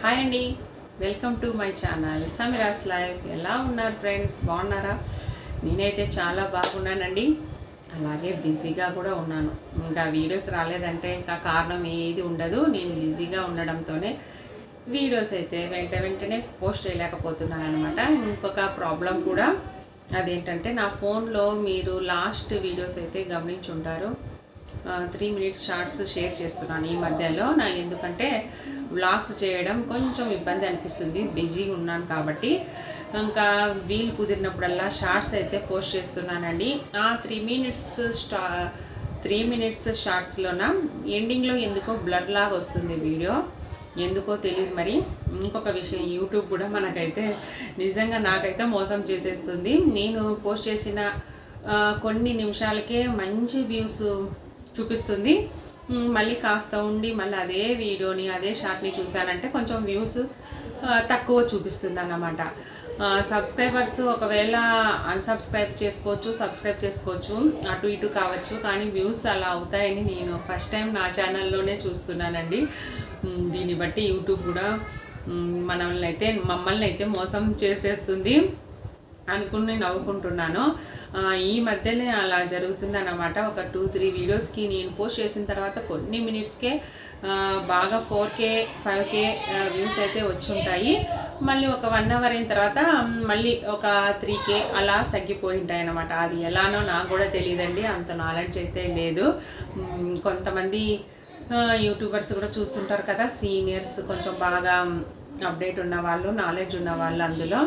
Hi అండి. Welcome to my channel. Sameera's life. ఎలా ఉన్నారు ఫ్రెండ్స్? బాగున్నారా? నేనైతే చాలా బాగున్నానండి. అలాగే బిజీగా కూడా ఉన్నాను. ఇంకా వీడియోస్ రాలేదంటే ఇంకా కారణం ఏది ఉండదు. నేను బిజీగా ఉండడంతోనే వీడియోస్ అయితే వెంట వెంటనే పోస్ట్ చేయలేకపోతున్నాను అనమాట ఇంకొక ప్రాబ్లం కూడా అదేంటంటే నా ఫోన్లో మీరు లాస్ట్ వీడియోస్ అయితే గమనించుంటారు. త్రీ మినిట్స్ షార్ట్స్ షేర్ చేస్తున్నాను ఈ మధ్యలో. నా ఎందుకంటే వ్లాగ్స్ చేయడం కొంచెం ఇబ్బంది అనిపిస్తుంది. బిజీగా ఉన్నాను కాబట్టి. ఇంకా వీలు కుదిరినప్పుడల్లా షార్ట్స్ అయితే పోస్ట్ చేస్తున్నానండి. ఆ త్రీ మినిట్స్ స్టా త్రీ మినిట్స్ షార్ట్స్లోన ఎండింగ్లో ఎందుకో బ్లర్ లాగా వస్తుంది వీడియో. ఎందుకో తెలియదు మరి. ఇంకొక విషయం యూట్యూబ్ కూడా మనకైతే నిజంగా నాకైతే మోసం చేసేస్తుంది. నేను పోస్ట్ చేసిన కొన్ని నిమిషాలకే మంచి వ్యూస్ చూపిస్తుంది. మళ్ళీ కాస్త ఉండి మళ్ళీ అదే వీడియోని అదే షార్ట్ని చూశానంటే కొంచెం వ్యూస్ తక్కువ చూపిస్తుంది అన్నమాట సబ్స్క్రైబర్స్ ఒకవేళ అన్సబ్స్క్రైబ్ చేసుకోవచ్చు సబ్స్క్రైబ్ చేసుకోవచ్చు అటు ఇటు కావచ్చు కానీ వ్యూస్ అలా అవుతాయని నేను ఫస్ట్ టైం నా ఛానల్లోనే చూస్తున్నానండి. దీన్ని బట్టి యూట్యూబ్ కూడా మనల్ని అయితే మమ్మల్ని అయితే మోసం చేసేస్తుంది. అనుకుని నవ్వుకుంటున్నాను. ఈ మధ్యనే అలా జరుగుతుందన్నమాట. ఒక టూ త్రీ వీడియోస్కి నేను పోస్ట్ చేసిన తర్వాత కొన్ని మినిట్స్కే బాగా four K five K views అయితే వచ్చి ఉంటాయి మళ్ళీ ఒక వన్ అవర్ అయిన తర్వాత మళ్ళీ ఒక త్రీ కే అలా తగ్గిపోయి ఉంటాయి అన్నమాట అది ఎలానో నాకు కూడా తెలియదండి. అంత నాలెడ్జ్ అయితే లేదు. కొంతమంది యూట్యూబర్స్ కూడా చూస్తుంటారు కదా సీనియర్స్ కొంచెం బాగా అప్డేట్ ఉన్న వాళ్ళు నాలెడ్జ్ ఉన్న వాళ్ళు అందులో.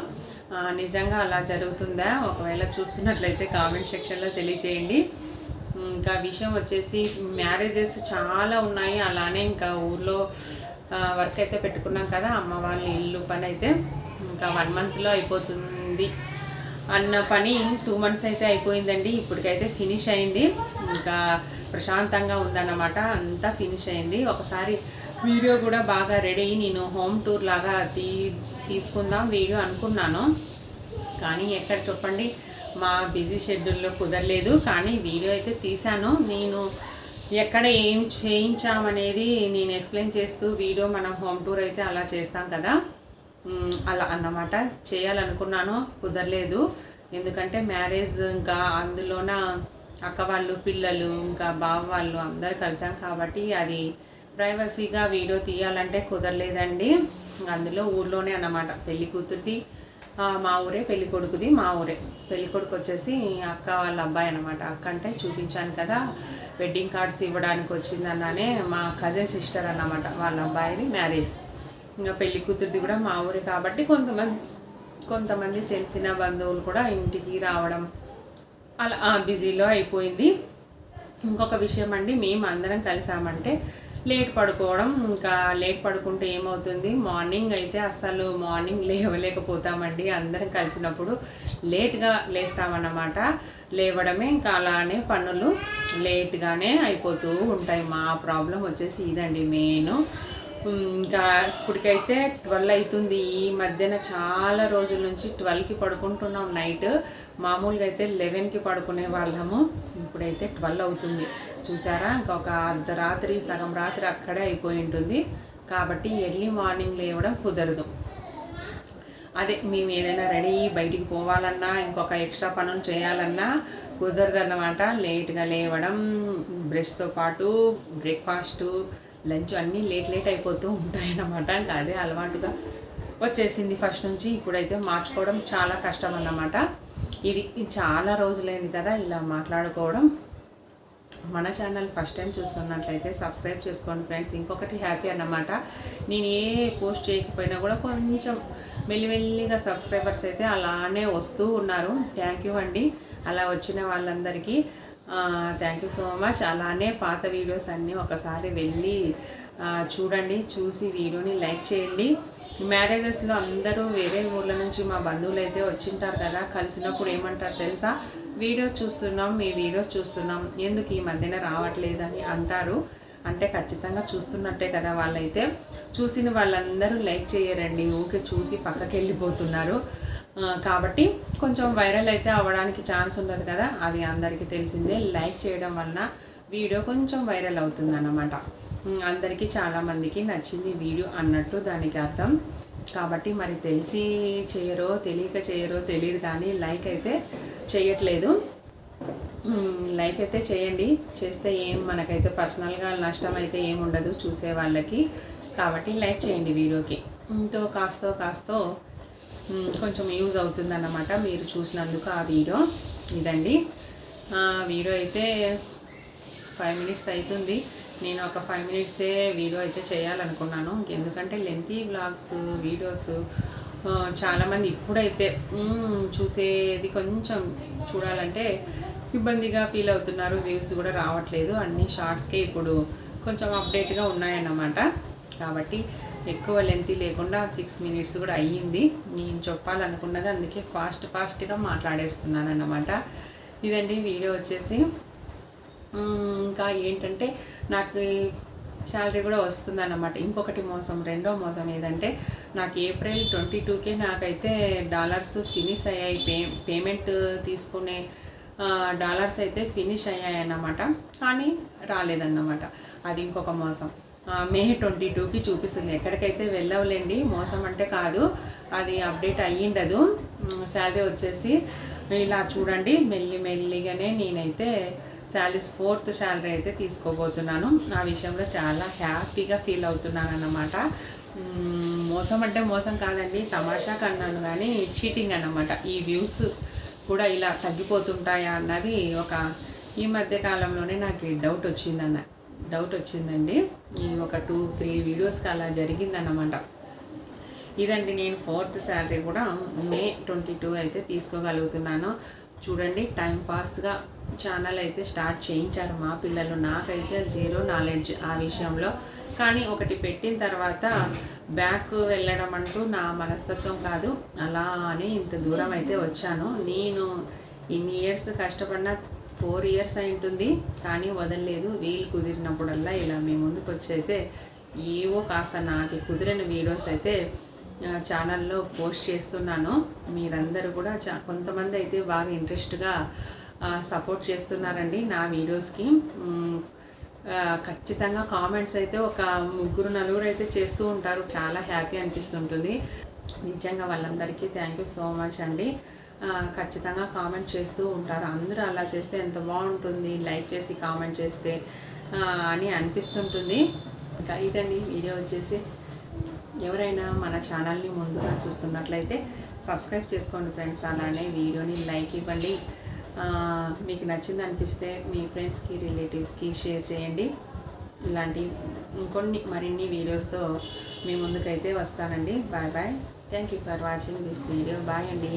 నిజంగా అలా జరుగుతుందా? ఒకవేళ చూస్తున్నట్లయితే కామెంట్ సెక్షన్లో తెలియజేయండి. ఇంకా విషయం వచ్చేసి మ్యారేజెస్ చాలా ఉన్నాయి. అలానే ఇంకా ఊర్లో వర్క్ అయితే పెట్టుకున్నాం కదా అమ్మ వాళ్ళ ఇల్లు పని అయితే. ఇంకా వన్ మంత్లో అయిపోతుంది అన్న పని టూ మంత్స్ అయితే అయిపోయిందండి. ఇప్పటికైతే ఫినిష్ అయింది. ఇంకా ప్రశాంతంగా ఉందన్నమాట. అంతా ఫినిష్ అయింది. ఒకసారి వీడియో కూడా బాగా రెడీ అయ్యి నేను హోమ్ టూర్ లాగా తీ తీసుకుందాం వీడియో అనుకున్నాను. కానీ ఎక్కడ చెప్పండి మా బిజీ షెడ్యూల్లో కుదరలేదు. కానీ వీడియో అయితే తీశాను. నేను ఎక్కడ ఏం చేయించామనేది నేను ఎక్స్ప్లెయిన్ చేస్తూ వీడియో మనం హోమ్ టూర్ అయితే అలా చేస్తాం కదా. అలా అన్నమాట. చేయాలనుకున్నాను కుదరలేదు. ఎందుకంటే మ్యారేజ్ ఇంకా అందులోన అక్క వాళ్ళు పిల్లలు ఇంకా బావ వాళ్ళు అందరు కలిసాం కాబట్టి అది ప్రైవసీగా వీడియో తీయాలంటే కుదరలేదండి. అందులో ఊర్లోనే అన్నమాట. పెళ్ళి కూతురిది మా ఊరే పెళ్ళి కొడుకుది మా ఊరే. పెళ్ళి కొడుకు వచ్చేసి అక్క వాళ్ళ అబ్బాయి అనమాట అక్క అంటే చూపించాను కదా వెడ్డింగ్ కార్డ్స్ ఇవ్వడానికి వచ్చిందన్నానే మా కజిన్ సిస్టర్ అన్నమాట. వాళ్ళ అబ్బాయిది మ్యారేజ్ ఇంకా పెళ్ళి కూతురిది కూడా మా ఊరే కాబట్టి కొంతమంది కొంతమంది తెలిసిన బంధువులు కూడా ఇంటికి రావడం అలా బిజీలో అయిపోయింది. ఇంకొక విషయం అండి మేము అందరం కలిసామంటే లేట్ పడుకోవడం ఇంకా లేట్ పడుకుంటే ఏమవుతుంది? మార్నింగ్ అయితే అసలు మార్నింగ్ లేవలేకపోతామండి. అందరం కలిసినప్పుడు లేట్గా లేస్తామన్నమాట. లేవడమే ఇంకా అలానే పనులు లేట్గానే అయిపోతూ ఉంటాయి. మా ప్రాబ్లం వచ్చేసి ఇదండి మెయిన్. ఇంకా ఇప్పటికైతే ట్వెల్వ్ అవుతుంది ఈ మధ్యన చాలా రోజుల నుంచి ట్వెల్వ్కి పడుకుంటున్నాం నైట్. మామూలుగా అయితే లెవెన్కి పడుకునే వాళ్ళము. ఇప్పుడైతే ట్వెల్వ్ అవుతుంది. చూసారా? ఇంకా ఒక అర్ధరాత్రి సగం రాత్రి అక్కడే అయిపోయి ఉంటుంది. కాబట్టి ఎర్లీ మార్నింగ్ లేవడం కుదరదు. అదే మేము ఏదైనా రెడీ బయటికి పోవాలన్నా ఇంకొక ఎక్స్ట్రా పనులు చేయాలన్నా కుదరదన్నమాట లేట్గా లేవడం బ్రష్తో పాటు బ్రేక్ఫాస్టు లంచ్ అన్నీ లేట్ లేట్ అయిపోతూ ఉంటాయన్నమాట ఇంకా అదే అలవాటుగా వచ్చేసింది ఫస్ట్ నుంచి. ఇప్పుడైతే మార్చుకోవడం చాలా కష్టం అన్నమాట. ఇది చాలా రోజులైంది కదా ఇలా మాట్లాడుకోవడం. మన ఛానల్ ఫస్ట్ టైం చూస్తున్నట్లయితే సబ్స్క్రైబ్ చేసుకోండి ఫ్రెండ్స్. ఇంకొకటి హ్యాపీ అన్నమాట. నేను ఏ పోస్ట్ చేయకపోయినా కూడా కొంచెం మెల్లిమెల్లిగా సబ్స్క్రైబర్స్ అయితే అలానే వస్తూ ఉన్నారు. థ్యాంక్ యూ అండి. అలా వచ్చిన వాళ్ళందరికీ థ్యాంక్ యూ సో మచ్. అలానే పాత వీడియోస్ అన్నీ ఒకసారి వెళ్ళి చూడండి చూసి వీడియోని లైక్ చేయండి. మ్యారేజెస్లో అందరూ వేరే ఊర్ల నుంచి మా బంధువులు అయితే వచ్చింటారు కదా కలిసినప్పుడు ఏమంటారు తెలుసా? వీడియోస్ చూస్తున్నాం మీ వీడియోస్ చూస్తున్నాం. ఎందుకు ఈ మధ్యన రావట్లేదని అంటారు. అంటే ఖచ్చితంగా చూస్తున్నట్టే కదా వాళ్ళైతే. చూసిన వాళ్ళందరూ లైక్ చేయరండి. ఊకే చూసి పక్కకి వెళ్ళిపోతున్నారు కాబట్టి కొంచెం వైరల్ అయితే అవ్వడానికి ఛాన్స్ ఉండదు కదా. అది అందరికీ తెలిసిందే. లైక్ చేయడం వలన వీడియో కొంచెం వైరల్ అవుతుంది అన్నమాట అందరికీ చాలామందికి నచ్చింది వీడియో అన్నట్టు దానికి అర్థం. కాబట్టి మరి తెలిసి చేయరో తెలియక చేయరో తెలియదు కానీ లైక్ అయితే చేయట్లేదు. లైక్ అయితే చేయండి. చేస్తే ఏం మనకైతే పర్సనల్గా నష్టం అయితే ఏం ఉండదు చూసే వాళ్ళకి. కాబట్టి లైక్ చేయండి వీడియోకి. ఇంతో కాస్తో కాస్తో కొంచెం యూజ్ అవుతుందన్నమాట మీరు చూసినందుకు ఆ వీడియో. ఇదండి. వీడియో అయితే ఫైవ్ మినిట్స్ అవుతుంది నేను ఒక ఫైవ్ మినిట్సే వీడియో అయితే చేయాలనుకున్నాను. ఎందుకంటే లెంతీ వ్లాగ్స్ వీడియోస్ చాలామంది ఇప్పుడైతే చూసేది కొంచెం చూడాలంటే ఇబ్బందిగా ఫీల్ అవుతున్నారు వ్యూస్ కూడా రావట్లేదు అన్ని షార్ట్స్కే ఇప్పుడు కొంచెం అప్డేట్గా ఉన్నాయన్నమాట. కాబట్టి ఎక్కువ లెంత్ లేకుండా సిక్స్ మినిట్స్ కూడా అయ్యింది. నేను చెప్పాలనుకున్నది అందుకే ఫాస్ట్ ఫాస్ట్గా మాట్లాడేస్తున్నాను అన్నమాట ఇదండి వీడియో వచ్చేసి. ఇంకా ఏంటంటే నాకు శాలరీ కూడా వస్తుందన్నమాట. ఇంకొకటి మోసం రెండో మోసం ఏదంటే నాకు ఏప్రిల్ ట్వంటీ టూకే నాకైతే డాలర్స్ ఫినిష్ అయ్యాయి. పే పేమెంట్ తీసుకునే డాలర్స్ అయితే ఫినిష్ అయ్యాయి అన్నమాట కానీ రాలేదన్నమాట. అది ఇంకొక మోసం. మే ట్వంటీ టూకి చూపిస్తుంది. ఎక్కడికైతే వెళ్ళవలేండి మోసం అంటే కాదు. అది అప్డేట్ అయ్యిండదు. శాలరీ వచ్చేసి ఇలా చూడండి. మెల్లి మెల్లిగానే నేనైతే శాలరీస్ ఫోర్త్ శాలరీ అయితే తీసుకోబోతున్నాను. ఆ విషయంలో చాలా హ్యాపీగా ఫీల్ అవుతున్నాను అన్నమాట మోసం అంటే మోసం కాదండి తమాషా కన్నాను కానీ చీటింగ్ అన్నమాట. ఈ వ్యూస్ కూడా ఇలా తగ్గిపోతుంటాయా అన్నది ఒక ఈ మధ్య కాలంలోనే నాకు డౌట్ వచ్చిందన్న డౌట్ వచ్చిందండి. ఈ ఒక టూ త్రీ వీడియోస్కి అలా జరిగిందన్నమాట. ఇదండి నేను ఫోర్త్ శాలరీ కూడా మే ట్వంటీ టూ అయితే తీసుకోగలుగుతున్నాను. చూడండి టైం పాస్గా ఛానల్ అయితే స్టార్ట్ చేయించారు మా పిల్లలు. నాకైతే జీరో నాలెడ్జ్ ఆ విషయంలో. కానీ ఒకటి పెట్టిన తర్వాత బ్యాక్ వెళ్ళడం అంటూ నా మనస్తత్వం కాదు. అలా అని ఇంత దూరం అయితే వచ్చాను. నేను ఇన్ని ఇయర్స్ కష్టపడిన ఫోర్ ఇయర్స్ అయి ఉంటుంది. కానీ వదలలేదు. వీలు కుదిరినప్పుడల్లా ఇలా మీ ముందుకు వచ్చి అయితే ఏవో కాస్త నాకు కుదిరిన వీడియోస్ అయితే ఛానల్లో పోస్ట్ చేస్తున్నాను. మీరందరూ కూడా చా కొంతమంది అయితే బాగా ఇంట్రెస్ట్గా సపోర్ట్ చేస్తున్నారండి నా వీడియోస్కి. ఖచ్చితంగా కామెంట్స్ అయితే ఒక ముగ్గురు నలుగురు అయితే చేస్తూ ఉంటారు. చాలా హ్యాపీ అనిపిస్తుంటుంది. నిజంగా వాళ్ళందరికీ థ్యాంక్ యూ సో మచ్ అండి. ఖచ్చితంగా కామెంట్ చేస్తూ ఉంటారు. అందరూ అలా చేస్తే ఎంత బాగుంటుంది? లైక్ చేసి కామెంట్ చేస్తే అని అనిపిస్తుంటుంది. ఇంకా ఇదండి. వీడియో వచ్చేసి ఎవరైనా మన ఛానల్ని ముందుగా చూస్తున్నట్లయితే సబ్స్క్రైబ్ చేసుకోండి ఫ్రెండ్స్ అలానే వీడియోని లైక్ ఇవ్వండి. మీకు నచ్చింది అనిపిస్తే మీ ఫ్రెండ్స్కి రిలేటివ్స్కి షేర్ చేయండి. ఇలాంటి ఇంకొన్ని మరిన్ని వీడియోస్తో మీ ముందుకైతే వస్తానండి. Bye bye. Thank you for watching this video. Bye అండి.